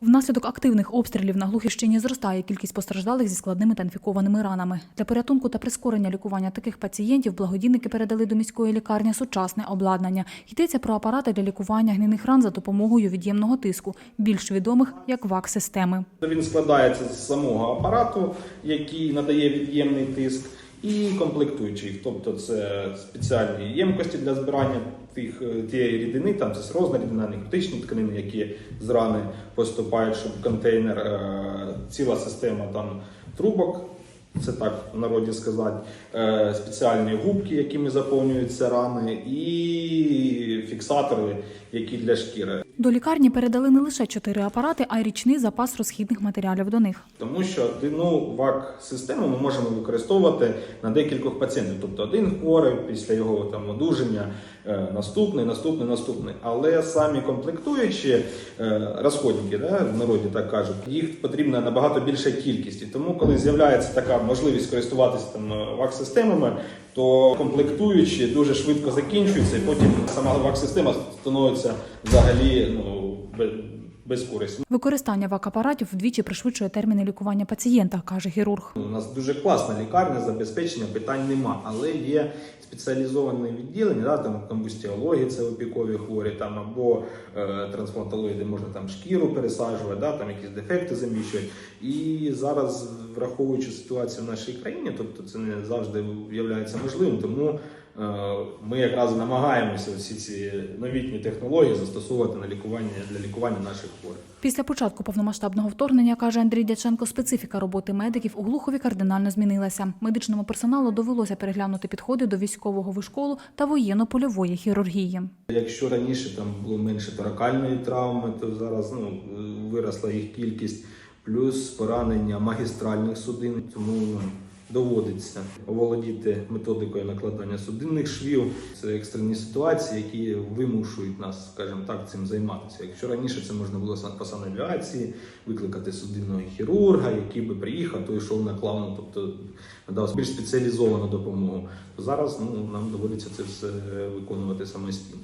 Внаслідок активних обстрілів на Глухівщині зростає кількість постраждалих зі складними та інфікованими ранами. Для порятунку та прискорення лікування таких пацієнтів благодійники передали до міської лікарні сучасне обладнання. Йдеться про апарати для лікування гнійних ран за допомогою від'ємного тиску, більш відомих як ВАК-системи. Він складається з самого апарату, який надає від'ємний тиск, і комплектуючих, тобто це спеціальні ємкості для збирання тих, е, тієї рідини, там це срозна рідина, некритичні тканини, які з рани поступають, щоб контейнер, е, ціла система там трубок. Це так в народі сказати, е, спеціальні губки, якими заповнюються рани, і фіксатори, які для шкіри. До лікарні передали не лише чотири апарати, а й річний запас розхідних матеріалів до них. Тому що одну ВАК-систему ми можемо використовувати на декількох пацієнтів. Тобто один хворий після його там одужання, е, наступний, наступний, наступний. Але самі комплектуючі е, розходники, да, в народі так кажуть, їх потрібна набагато більша кількість. І тому, коли з'являється така можливість користуватися там е, ВАК-системами, то комплектуючі дуже швидко закінчуються, і потім сама ВАК-система становиться взагалі ну, безкорисна. Використання ВАК-апаратів вдвічі пришвидшує терміни лікування пацієнта, каже хірург. У нас дуже класна лікарня, забезпечення питань нема, але є спеціалізоване відділення, да, там комбустіологія, це опікові хворі, там або е, трансплантологія, де можна там шкіру пересаджувати, да, там якісь дефекти заміщувати. І зараз, враховуючи ситуацію в нашій країні, тобто це не завжди є можливим, тому ми якраз намагаємося всі ці новітні технології застосовувати на лікування для лікування наших хворих. Після початку повномасштабного вторгнення, каже Андрій Дяченко, специфіка роботи медиків у Глухові кардинально змінилася. Медичному персоналу довелося переглянути підходи до військового вишколу та воєнно-польової хірургії. Якщо раніше там було менше торакальної травми, то зараз ну, виросла їх кількість, плюс поранення магістральних судин, тому доводиться оволодіти методикою накладання судинних швів. Це екстрені ситуації, які вимушують нас, скажімо так, цим займатися. Якщо раніше це можна було по санавіації викликати судинного хірурга, який би приїхав, то йшов на клавну, тобто надав більш спеціалізовану допомогу. То зараз ну, нам доводиться це все виконувати самостійно.